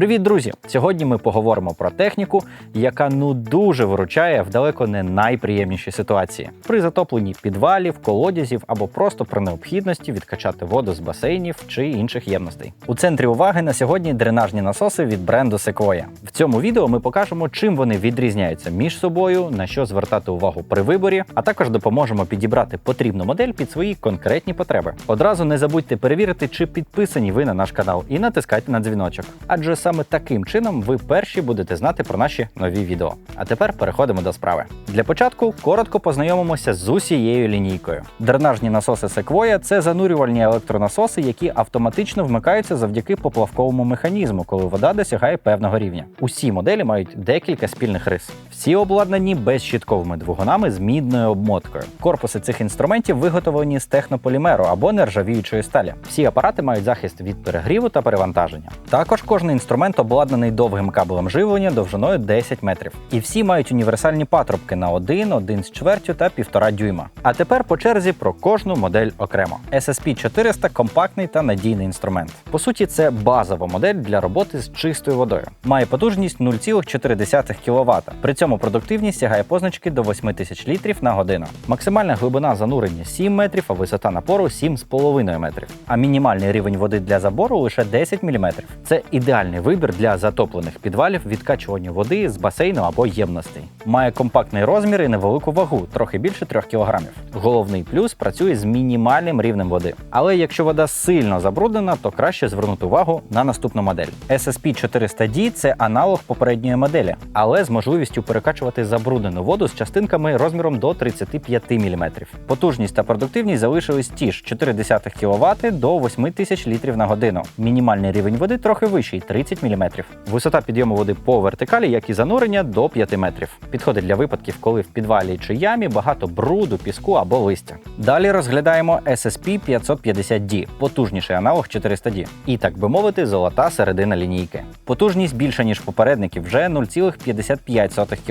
Привіт, друзі! Сьогодні ми поговоримо про техніку, яка ну дуже виручає в далеко не найприємніші ситуації при затопленні підвалів, колодязів або просто при необхідності відкачати воду з басейнів чи інших ємностей. У центрі уваги на сьогодні дренажні насоси від бренду Sequoia. В цьому відео ми покажемо, чим вони відрізняються між собою, на що звертати увагу при виборі, а також допоможемо підібрати потрібну модель під свої конкретні потреби. Одразу не забудьте перевірити, чи підписані ви на наш канал, і натискайте на дзвіночок. Адже саме таким чином ви перші будете знати про наші нові відео. А тепер переходимо до справи. Для початку коротко познайомимося з усією лінійкою. Дренажні насоси Sequoia – це занурювальні електронасоси, які автоматично вмикаються завдяки поплавковому механізму, коли вода досягає певного рівня. Усі моделі мають декілька спільних рис. Всі обладнані безщітковими двигунами з мідною обмоткою. Корпуси цих інструментів виготовлені з технополімеру або нержавіючої сталі. Всі апарати мають захист від перегріву та перевантаження. Також кожний інструмент обладнаний довгим кабелем живлення довжиною 10 метрів. І всі мають універсальні патрубки на 1, 1 з чвертю та 1,5 дюйма. А тепер по черзі про кожну модель окремо. SSP 400 компактний та надійний інструмент. По суті, це базова модель для роботи з чистою водою. Має потужність 0,4 кВт. При цьому продуктивність сягає позначки до 8000 літрів на годину. Максимальна глибина занурення 7 метрів, а висота напору 7,5 метрів. А мінімальний рівень води для забору лише 10 мм. Це ідеальний вибір для затоплених підвалів відкачування води з басейну або ємностей. Має компактний розмір і невелику вагу, трохи більше 3 кг. Головний плюс працює з мінімальним рівнем води. Але якщо вода сильно забруднена, то краще звернути увагу на наступну модель. SSP 400D це аналог попередньої моделі, але з можливістю перекачувати забруднену воду з частинками розміром до 35 мм. Потужність та продуктивність залишились ті ж 0,4 кВт до 8000 літрів на годину. Мінімальний рівень води трохи вищий 30 мм. Висота підйому води по вертикалі, як і занурення, до 5 метрів. Підходить для випадків, коли в підвалі чи ямі багато бруду, піску або листя. Далі розглядаємо SSP 550D, потужніший аналог 400D. І так би мовити, золота середина лінійки. Потужність більша, ніж попередників, вже 0,55 кВт.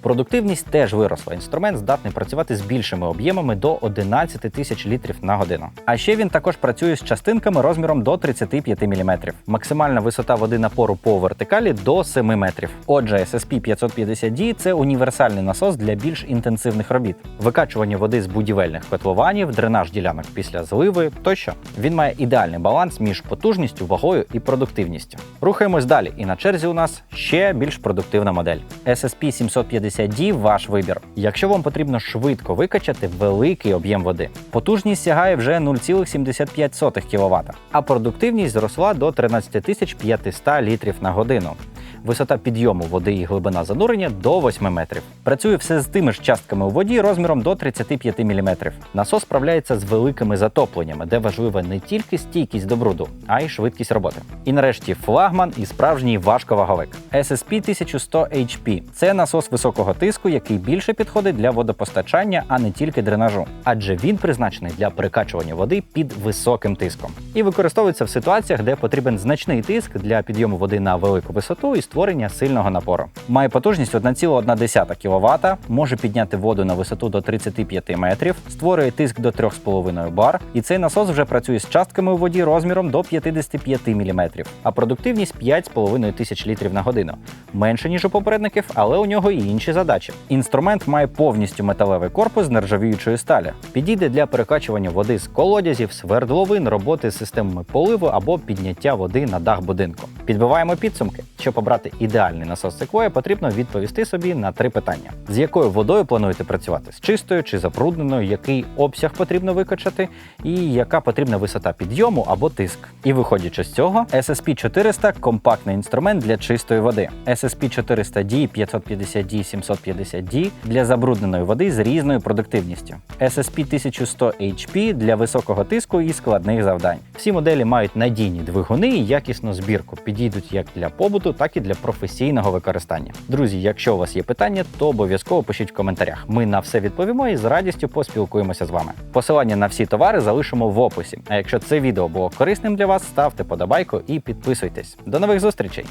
Продуктивність теж виросла. Інструмент здатний працювати з більшими об'ємами до 11 тисяч літрів на годину. А ще він також працює з частинками розміром до 35 мм. Максимальна висота води напору по вертикалі до 7 метрів. Отже, SSP 550D це універсальний насос для більш інтенсивних робіт, викачування води з будівельних котлованів, дренаж ділянок після зливи тощо. Він має ідеальний баланс між потужністю, вагою і продуктивністю. Рухаємось далі, і на черзі у нас ще більш продуктивна модель. SSP 750D ваш вибір. Якщо вам потрібно швидко викачати великий об'єм води, потужність сягає вже 0,75 кВт, а продуктивність зросла до 13 500 літрів на годину. Висота підйому води і глибина занурення до 8 метрів. Працює все з тими ж частками у воді розміром до 35 мм. Насос справляється з великими затопленнями, де важлива не тільки стійкість до бруду, а й швидкість роботи. І нарешті флагман і справжній важковаговик. SSP 1100 HP це насос високого тиску, який більше підходить для водопостачання, а не тільки дренажу, адже він призначений для перекачування води під високим тиском і використовується в ситуаціях, де потрібен значний тиск для підйому води на велику висоту і створення сильного напору. Має потужність 1,1 кВт, може підняти воду на висоту до 35 метрів, створює тиск до 3,5 бар, і цей насос вже працює з частками у воді розміром до 55 мм, а продуктивність 5,5 тисяч літрів на годину. Менше ніж у попередників, але у нього і інші задачі. Інструмент має повністю металевий корпус з нержавіючої сталі. Підійде для перекачування води з колодязів, свердловин, роботи з системами поливу або підняття води на дах будинку. Підбиваємо підсумки. Щоб обрати ідеальний насос Sequoia, потрібно відповісти собі на три питання: з якою водою плануєте працювати? З чистою чи забрудненою, який обсяг потрібно викачати, і яка потрібна висота підйому або тиск. І виходячи з цього, SSP 400 компактний інструмент для чистої води. SSP 400D, 550D, 750D для забрудненої води з різною продуктивністю. SSP 1100 HP для високого тиску і складних завдань. Всі моделі мають надійні двигуни і якісну збірку, підійдуть як для побуту, так і для професійного використання. Друзі, якщо у вас є питання, то обов'язково пишіть в коментарях. Ми на все відповімо і з радістю поспілкуємося з вами. Посилання на всі товари залишимо в описі. А якщо це відео було корисним для вас, ставте подобайку і підписуйтесь. До нових зустрічей!